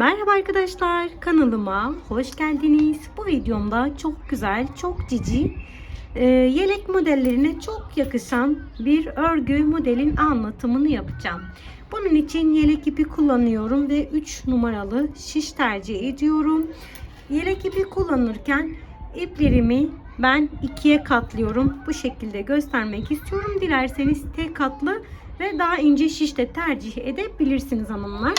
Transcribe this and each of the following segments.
Merhaba arkadaşlar kanalıma hoş geldiniz. Bu videomda çok güzel, çok cici e, yelek modellerine çok yakışan bir örgü modelin anlatımını yapacağım. Bunun için yelek ipi kullanıyorum ve 3 numaralı şiş tercih ediyorum. Yelek ipi kullanırken iplerimi ben ikiye katlıyorum. Bu şekilde göstermek istiyorum. Dilerseniz tek katlı ve daha ince şiş de tercih edebilirsiniz hanımlar.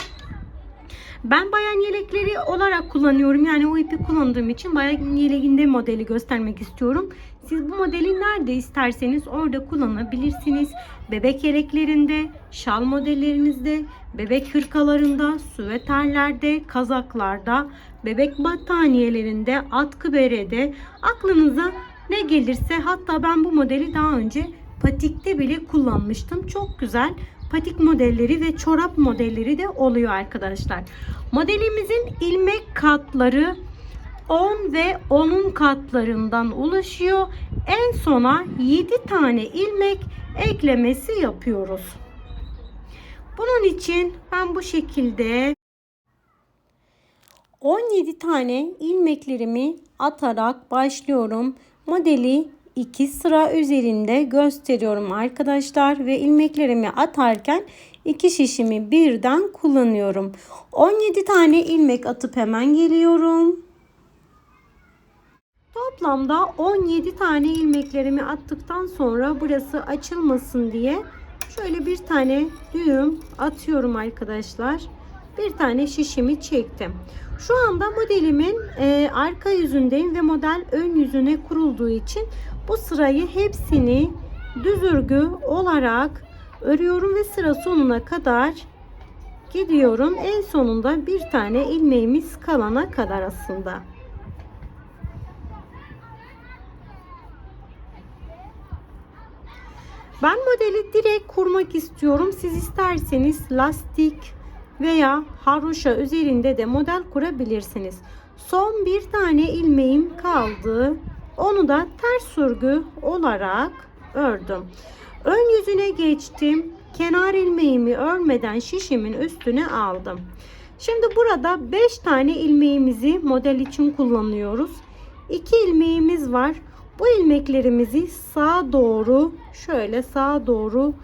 Ben bayan yelekleri olarak kullanıyorum. Yani o ipi kullandığım için bayan yeleğinde modeli göstermek istiyorum. Siz bu modeli nerede isterseniz orada kullanabilirsiniz. Bebek yeleklerinde, şal modellerinizde, bebek hırkalarında, süveterlerde, kazaklarda, bebek battaniyelerinde, atkı berede aklınıza ne gelirse hatta ben bu modeli daha önce patikte bile kullanmıştım. Çok güzel patik modelleri ve çorap modelleri de oluyor arkadaşlar. Modelimizin ilmek katları 10 ve 10'un katlarından oluşuyor. En sona 7 tane ilmek eklemesi yapıyoruz. Bunun için ben bu şekilde 17 tane ilmeklerimi atarak başlıyorum. Modeli 2 sıra üzerinde gösteriyorum arkadaşlar ve ilmeklerimi atarken iki şişimi birden kullanıyorum. 17 tane ilmek atıp hemen geliyorum. Toplamda 17 tane ilmeklerimi attıktan sonra burası açılmasın diye şöyle bir tane düğüm atıyorum arkadaşlar. Bir tane şişimi çektim. Şu anda modelimin e, arka yüzündeyim ve model ön yüzüne kurulduğu için bu sırayı hepsini düz örgü olarak örüyorum ve sıra sonuna kadar gidiyorum. En sonunda bir tane ilmeğimiz kalana kadar aslında. Ben modeli direkt kurmak istiyorum. Siz isterseniz lastik veya haroşa üzerinde de model kurabilirsiniz. Son bir tane ilmeğim kaldı. Onu da ters örgü olarak ördüm. Ön yüzüne geçtim. Kenar ilmeğimi örmeden şişimin üstüne aldım. Şimdi burada 5 tane ilmeğimizi model için kullanıyoruz. 2 ilmeğimiz var. Bu ilmeklerimizi sağa doğru şöyle sağa doğru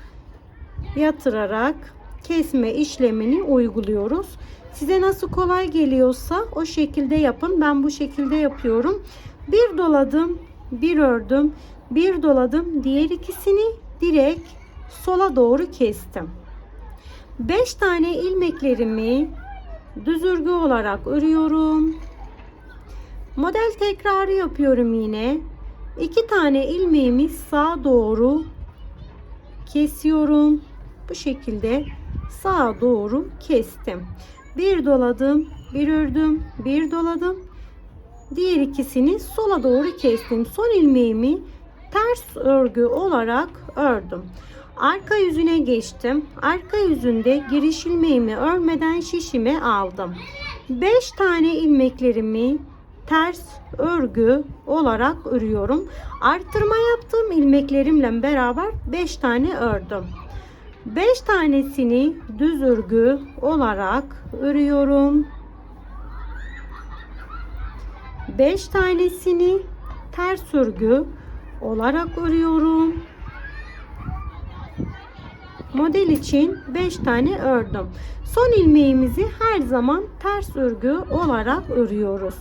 yatırarak kesme işlemini uyguluyoruz. Size nasıl kolay geliyorsa o şekilde yapın. Ben bu şekilde yapıyorum. Bir doladım, bir ördüm, bir doladım. Diğer ikisini direkt sola doğru kestim. 5 tane ilmeklerimi düz örgü olarak örüyorum. Model tekrarı yapıyorum yine. 2 tane ilmeğimi sağa doğru kesiyorum. Bu şekilde sağa doğru kestim. Bir doladım, bir ördüm, bir doladım. Diğer ikisini sola doğru kestim. Son ilmeğimi ters örgü olarak ördüm. Arka yüzüne geçtim. Arka yüzünde giriş ilmeğimi örmeden şişime aldım. 5 tane ilmeklerimi ters örgü olarak örüyorum. Arttırma yaptığım ilmeklerimle beraber 5 tane ördüm. 5 tanesini düz örgü olarak örüyorum. 5 tanesini ters örgü olarak örüyorum. Model için 5 tane ördüm. Son ilmeğimizi her zaman ters örgü olarak örüyoruz.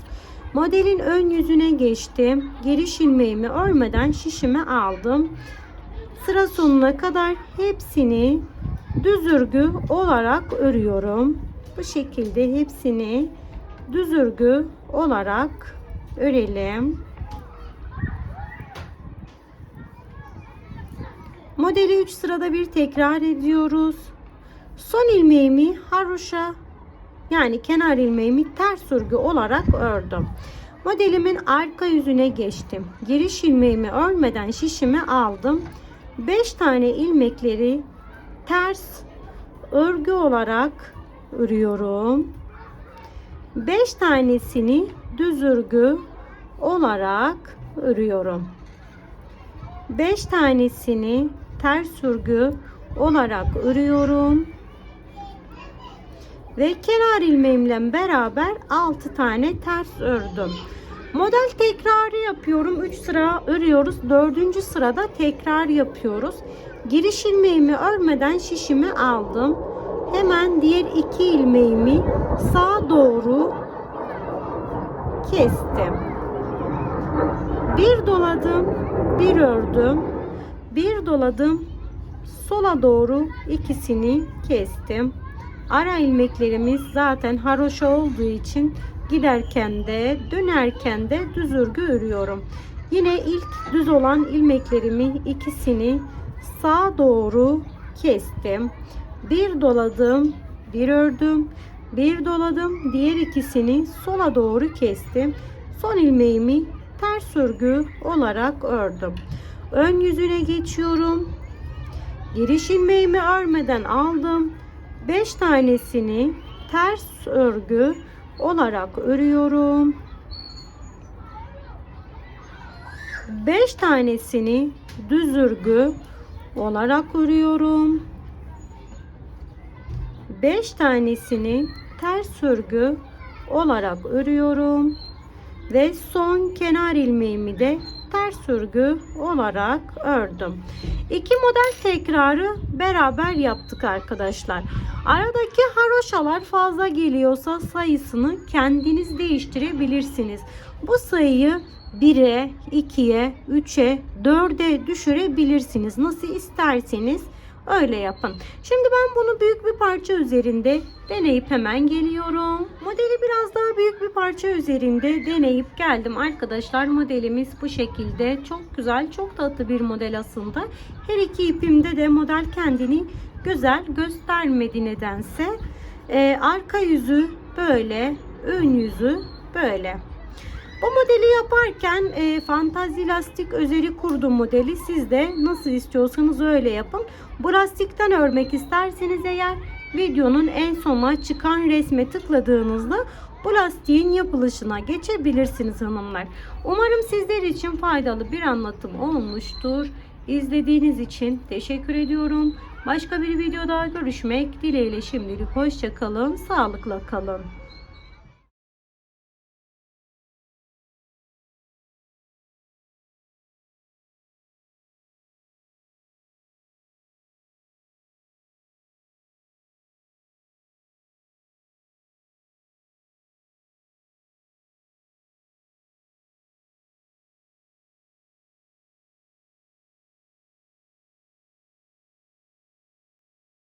Modelin ön yüzüne geçtim. Giriş ilmeğimi örmeden şişime aldım. Sıra sonuna kadar hepsini düz örgü olarak örüyorum. Bu şekilde hepsini düz örgü olarak örelim. Modeli 3 sırada bir tekrar ediyoruz. Son ilmeğimi haroşa yani kenar ilmeğimi ters örgü olarak ördüm. Modelimin arka yüzüne geçtim. Giriş ilmeğimi örmeden şişimi aldım. 5 tane ilmekleri ters örgü olarak örüyorum. 5 tanesini düz örgü olarak örüyorum. 5 tanesini ters örgü olarak örüyorum. ve kenar ilmeğimle beraber 6 tane ters ördüm. Model tekrarı yapıyorum. 3 sıra örüyoruz. 4. sırada tekrar yapıyoruz. Giriş ilmeğimi örmeden şişimi aldım. Hemen diğer iki ilmeğimi sağa doğru kestim. Bir doladım, bir ördüm. Bir doladım, sola doğru ikisini kestim. Ara ilmeklerimiz zaten haroşa olduğu için giderken de dönerken de düz örgü örüyorum. Yine ilk düz olan ilmeklerimi ikisini sağa doğru kestim. Bir doladım, bir ördüm. Bir doladım, diğer ikisini sola doğru kestim. Son ilmeğimi ters örgü olarak ördüm. Ön yüzüne geçiyorum. Giriş ilmeğimi örmeden aldım. 5 tanesini ters örgü olarak örüyorum. 5 tanesini düz örgü olarak örüyorum. 5 tanesini ters örgü olarak örüyorum ve son kenar ilmeğimi de ters örgü olarak ördüm. İki model tekrarı beraber yaptık arkadaşlar. Aradaki haroşalar fazla geliyorsa sayısını kendiniz değiştirebilirsiniz. Bu sayıyı 1'e, 2'ye, 3'e, 4'e düşürebilirsiniz. Nasıl isterseniz öyle yapın. Şimdi ben bunu büyük bir parça üzerinde deneyip hemen geliyorum. Modeli biraz daha büyük bir parça üzerinde deneyip geldim. Arkadaşlar modelimiz bu şekilde. Çok güzel, çok tatlı bir model aslında. Her iki ipimde de model kendini güzel göstermedi nedense. Ee, arka yüzü böyle, ön yüzü böyle. Bu modeli yaparken e, fantazi lastik özeri kurdum modeli. Siz de nasıl istiyorsanız öyle yapın. Bu lastikten örmek isterseniz eğer videonun en sona çıkan resme tıkladığınızda bu lastiğin yapılışına geçebilirsiniz hanımlar. Umarım sizler için faydalı bir anlatım olmuştur. İzlediğiniz için teşekkür ediyorum. Başka bir videoda görüşmek dileğiyle şimdilik hoşçakalın, sağlıkla kalın.